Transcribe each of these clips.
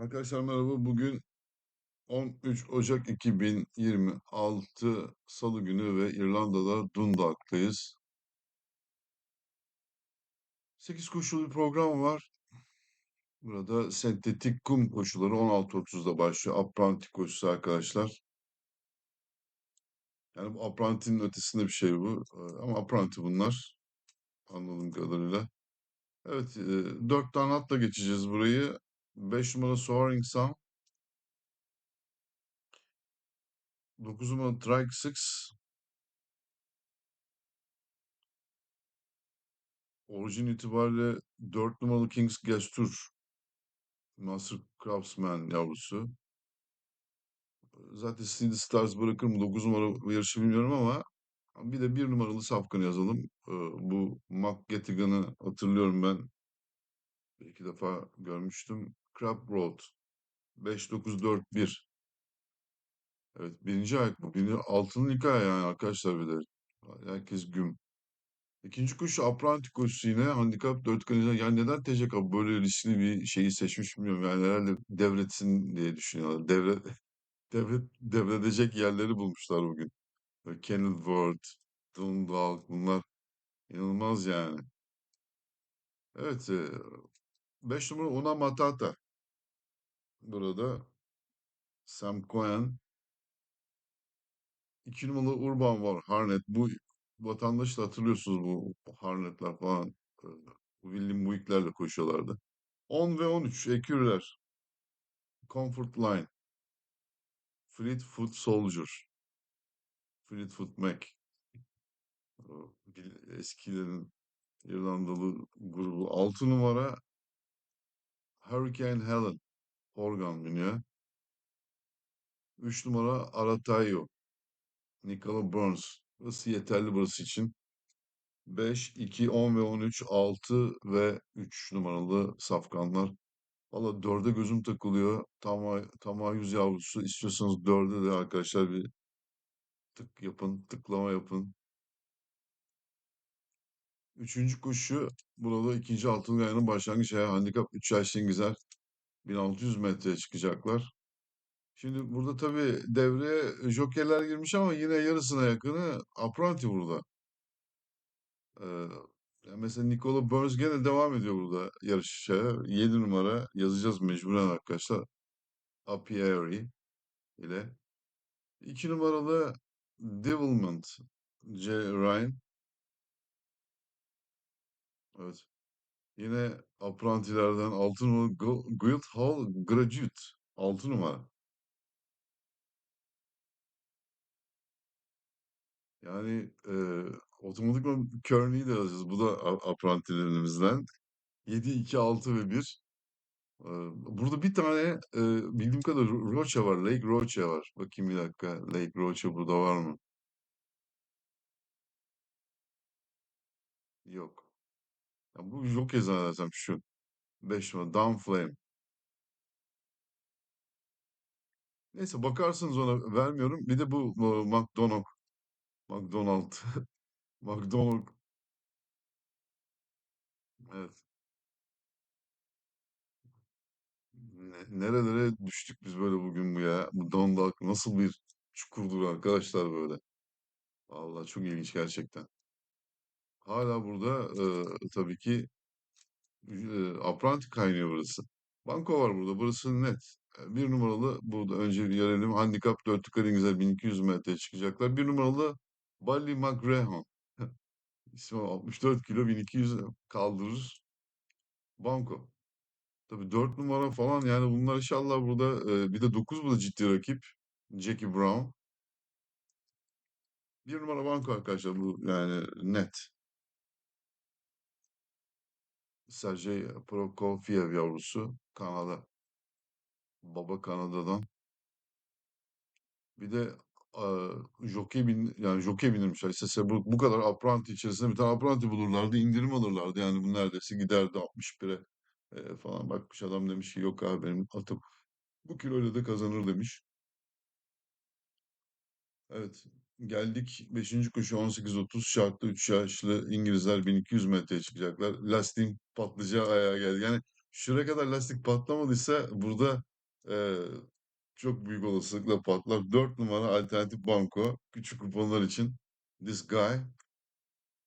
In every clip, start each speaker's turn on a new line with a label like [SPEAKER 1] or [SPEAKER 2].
[SPEAKER 1] Arkadaşlar merhaba. Bugün 13 Ocak 2026 Salı günü ve İrlanda'da Dundalk'tayız. 8 koşulu bir program var. Burada sentetik kum koşuları 16.30'da başlıyor. Apranti koşusu arkadaşlar. Yani bu Apranti'nin ötesinde bir şey bu. Ee, Ama Apranti bunlar. Anladığım kadarıyla. Evet, e, 4 tane atla geçeceğiz burayı. 5 numara Soaring Sun. 9 numara Trike Six. Orijin itibariyle 4 numaralı King's Gesture Master Craftsman yavrusu. Zaten City Stars bırakır mı 9 numara yarışı bilmiyorum ama bir de bir numaralı safkanı yazalım. Ee, bu McGettigan'ı hatırlıyorum ben. Bir iki defa görmüştüm. Crab Road 5941. Evet birinci ayak bu. Birinci, altının ilk ayağı yani arkadaşlar bir de. Herkes güm. İkinci koşu apranti koşusu yine handikap 4 kanalize. Yani neden TCK böyle riskli bir şeyi seçmiş bilmiyorum. Yani herhalde devretsin diye düşünüyorlar. Devret, devret, devredecek yerleri bulmuşlar bugün. Böyle Kenilworth, Dundalk bunlar inanılmaz yani. Evet, 5 numara Una Matata. Burada Sam Cohen. 2 numaralı Urban var. Harnet. Bu vatandaş da hatırlıyorsunuz bu Harnetler falan. e, William Buick'lerle koşuyorlardı. 10 ve 13 ekürler. Comfort Line. Fleetfoot Soldier. Fleetfoot Mac. Eskilerin İrlandalı grubu. 6 numara Hurricane Helen. Horgan biniyor. 3 numara Aratayo. Nicola Burns. Burası yeterli burası için. 5, 2, 10 ve 13, 6 ve 3 numaralı safkanlar. Valla 4'e gözüm takılıyor. Tama, tama yüz yavrusu. İstiyorsanız 4'e de arkadaşlar bir tık yapın, tıklama yapın. Üçüncü koşu burada ikinci altın ayının başlangıç ayağı handikap 3 yaşlı İngilizler 1600 metreye çıkacaklar. Şimdi burada tabii devreye jokerler girmiş ama yine yarısına yakını apranti burada. Ee, mesela Nicola Burns gene devam ediyor burada yarışa. 7 numara yazacağız mecburen arkadaşlar. Apiary ile. 2 numaralı Devilment J. Ryan. Evet. Yine aprantilerden 6 numara Gu- Guildhall Graduate. 6 numara. Yani e, otomatikman Kearney'i de yazacağız. Bu da aprantilerimizden. 7, 2, 6 ve 1. Ee, Burada bir tane e, bildiğim kadar Ro- Rocha var. Lake Rocha var. Bakayım bir dakika. Lake Rocha burada var mı? Yok. Ya bu Jockey zannedersem şu. 5 numara. Downflame. Neyse bakarsınız ona vermiyorum. Bir de bu e, McDonald. McDonald. McDonald. Evet. Ne- nerelere düştük biz böyle bugün bu ya? Bu Dundalk nasıl bir çukurdur arkadaşlar böyle. Vallahi çok ilginç gerçekten. Hala burada e, tabii ki e, apranti kaynıyor burası. Banko var burada. Burası net. E, Bir numaralı burada önce bir görelim. Handikap 4 yukarı İngilizler 1200 metreye çıkacaklar. Bir numaralı Bally McGraham. İsmi 64 kilo 1200 kaldırır. Banko. Tabii 4 numara falan yani bunlar inşallah burada e, bir de 9 bu da ciddi rakip. Jackie Brown. Bir numara banko arkadaşlar bu yani net. Sergey Prokofiev yavrusu Kanada. Baba Kanada'dan. Bir de eee jokey bin yani jokey binirmişler. İşte bu, bu kadar apranti içerisinde bir tane apranti bulurlardı, indirim alırlardı. Yani bu neredeyse giderdi 61'e eee, falan. Bakmış adam demiş ki yok abi benim atım bu kiloyla da kazanır demiş. Evet. Geldik 5. koşu 18.30 şartlı 3 yaşlı İngilizler 1200 metreye çıkacaklar. Lastiğin patlayacağı ayağa geldi. Yani şuraya kadar lastik patlamadıysa burada Ee, çok büyük olasılıkla patlar. 4 numara alternatif banko. Küçük kuponlar için. This guy.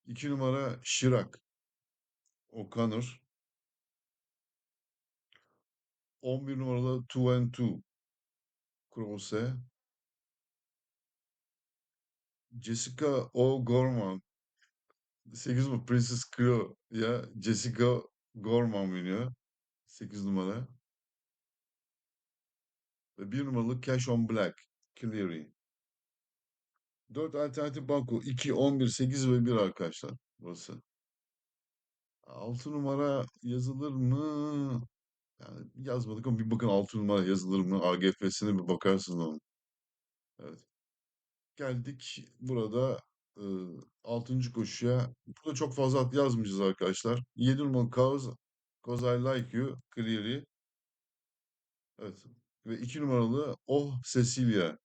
[SPEAKER 1] 2 numara Şirak. O'Connor. 11 numaralı Two and Two. Krause. Jessica O'Gorman. 8 numara Princess Cleo ya Jessica Gorman biniyor. 8 numara. Ve 1 numaralı Cash on Black. Cleary. 4 alternatif banko. 2, 11, 8 ve 1 arkadaşlar. Burası. 6 numara yazılır mı? Yani yazmadık ama bir bakın 6 numara yazılır mı? AGF'sine bir bakarsın onun. Evet. Geldik burada e, 6. koşuya. Burada çok fazla at yazmayacağız arkadaşlar. 7 numaralı Cause, Cause I Like You. Cleary. Evet. Ve 2 numaralı Oh Cecilia.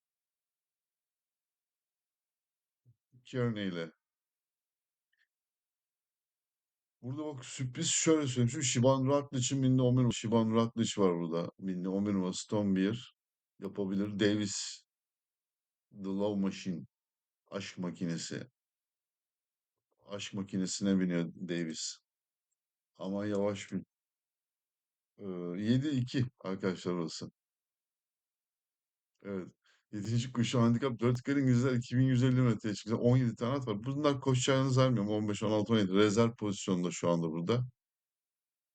[SPEAKER 1] Kearney ile. Burada bak sürpriz şöyle söyleyeyim. Şu Shiban Rutledge'in binde 11 numara. Shiban Rutledge var burada. Binde 11 numara. Stone Beer. Yapabilir. Davis. The Love Machine. Aşk makinesi. Aşk makinesine biniyor Davis. Ama yavaş bin. Ee, 7-2 arkadaşlar orası. Evet. 7. koşu handikap 4 kere İngilizler 2150 metreye çıkacak. 17 tane at var. Bunlar koşacağını zannetmiyorum. 15, 16, 17. Rezerv pozisyonda şu anda burada.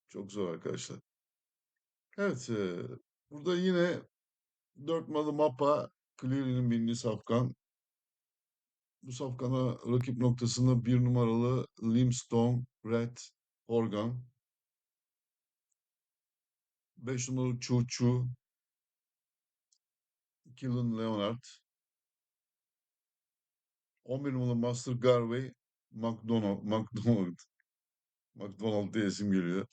[SPEAKER 1] Çok zor arkadaşlar. Evet. e, burada yine 4 malı Mapa. Cleary'nin bindiği safkan. Bu safkana rakip noktasında bir numaralı Limestone Red Organ. 5 numaralı Chu Chu. Killen Leonard. 11 numaralı Master Garvey. McDonald. McDonald. McDonald diye isim geliyor.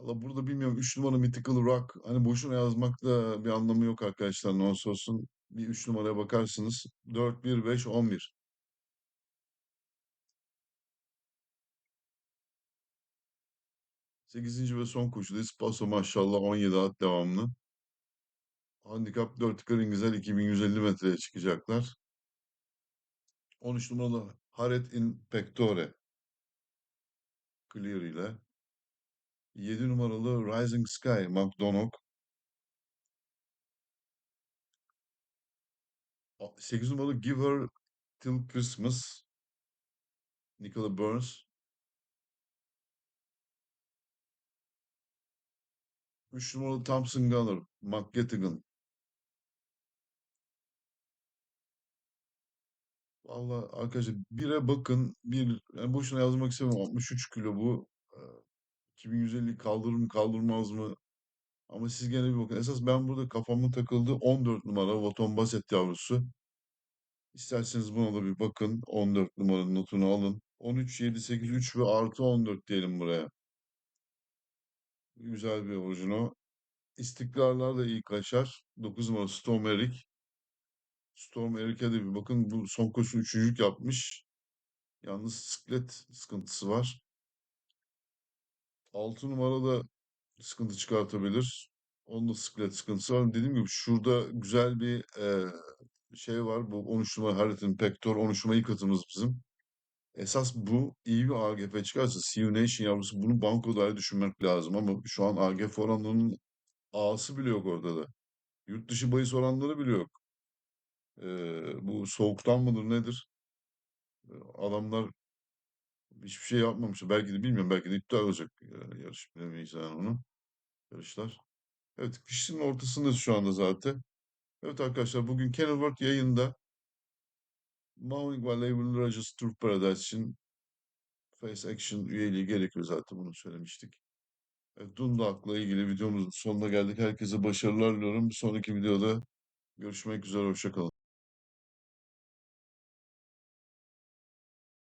[SPEAKER 1] Valla burada bilmiyorum 3 numara Mythical Rock. Hani boşuna yazmakta bir anlamı yok arkadaşlar. Ne olsa olsun. Bir 3 numaraya bakarsınız. 4, 1, 5, 11. 8. ve son koşudayız. Paso maşallah 17 at devamlı. Handikap 4 Kırıngızel 2150 metreye çıkacaklar. 13 numaralı Haret in Pectore. Clear ile. 7 numaralı Rising Sky McDonogh. 8 numaralı Give Her Till Christmas. Nicola Burns. 3 numaralı Thompson Gunner. McGettigan. Vallahi arkadaşlar bire bakın. Bir, yani boşuna yazmak istemiyorum. 63 kilo bu. Ee, 2150 kaldırır mı kaldırmaz mı? Ama siz gene bir bakın. Esas ben burada kafamda takıldı 14 numara Voton Basset yavrusu. İsterseniz buna da bir bakın. 14 numaranın notunu alın. 13, 7, 8, 3 ve artı 14 diyelim buraya. Güzel bir orijino. İstikrarlar da iyi kaçar. 9 numara Storm Eric. Storm Eric'e de bir bakın. Bu son koşu üçüncülük yapmış. Yalnız siklet sıkıntısı var. 6 numarada sıkıntı çıkartabilir. Onun da siklet sıkıntısı var. Dediğim gibi şurada güzel bir e, şey var. Bu 13 numara Harriet'in Pektor 13 numara ilk bizim. Esas bu iyi bir AGF çıkarsa See Nation yavrusu bunu banko dair düşünmek lazım ama şu an AGF oranlarının A'sı bile yok orada da. Yurt dışı bahis oranları bile yok. Ee, bu soğuktan mıdır nedir? Adamlar hiçbir şey yapmamış. Belki de bilmiyorum. Belki de iptal olacak yarış. Bilemeyiz yani onu. Yarışlar. Evet kışın ortasındayız şu anda zaten. Evet arkadaşlar bugün Kenilworth yayında. Mowing ve Label Rogers Tour Paradise için Face Action üyeliği gerekiyor zaten bunu söylemiştik. Evet, Dundalk'la ilgili videomuzun sonuna geldik. Herkese başarılar diliyorum. Bir sonraki videoda görüşmek üzere. Hoşça kalın.